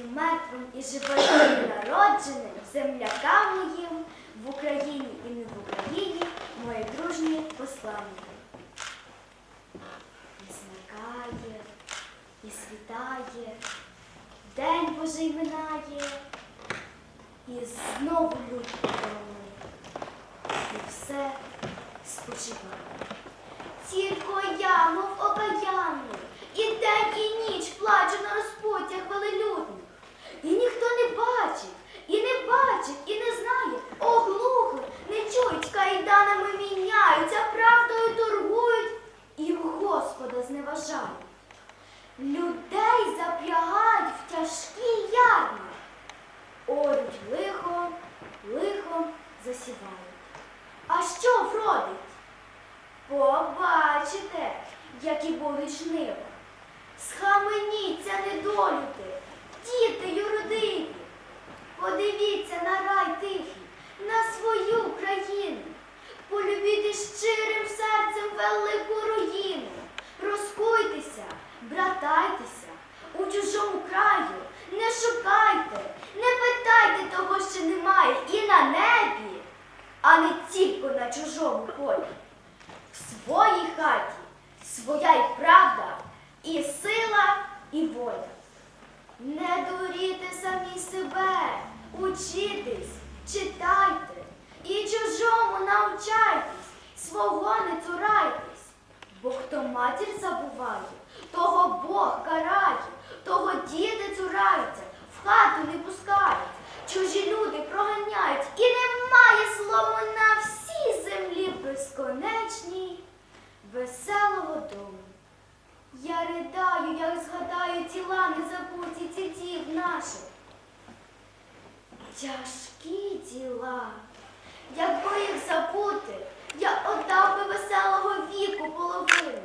і мертвим, і живим, і народженим, землякам моїм в Україні і не в Україні, моє дружнє послання. І зникає, і світає, день Божий минає, і знову люд подоланий, і все спочиває. Тільки я, мов окаянний, і день, і ніч плачу на розпуттях велелюдних. І ніхто не бачить, і не бачить, і не знає, оглухли, не чують, кайданами міняються, правдою торгують і Господа зневажають. Людей запрягають в тяжкі ярми, орють лихо, лихом засівають. А що вродить? Побачите, які будуть жнива. Схаменіться, недолюди, діти юродиві. Подивіться на рай тихий, на свою країну. Полюбіте щирим шукайте, не питайте того, що немає і на небі, а не тільки на чужому полі. В своїй хаті своя й правда, і сила, і воля. Не дуріте самі себе, учітесь, читайте, і чужому навчайтесь, свого не цурайтесь. Бо хто матір забуває, того Бог карає, того діти цураються, хату не пускають, чужі люди проганяють, і немає слова на всій землі безконечній, веселого дому. Я ридаю, як згадаю тіла незабуті цітів наших. Тяжкі діла, якби їх забути, я отдав би веселого віку половину.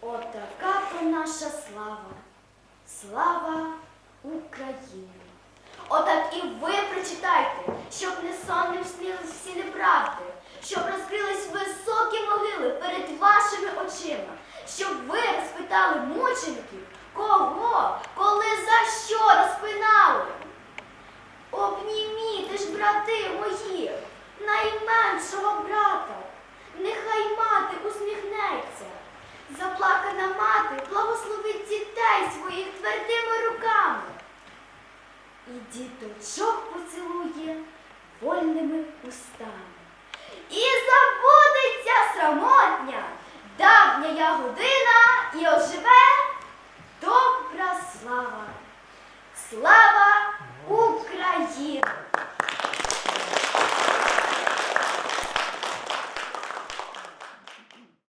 Отака то наша слава, слава України. Отак і ви прочитайте, щоб не сонним снились всі неправди, щоб розкрились високі могили перед вашими очима, щоб ви розпитали мучеників, кого, коли за що розпинали. Обніміте ж, брати мої, найменшого брата, нехай мати усміхнеться. Діточок поцілує вольними устами. І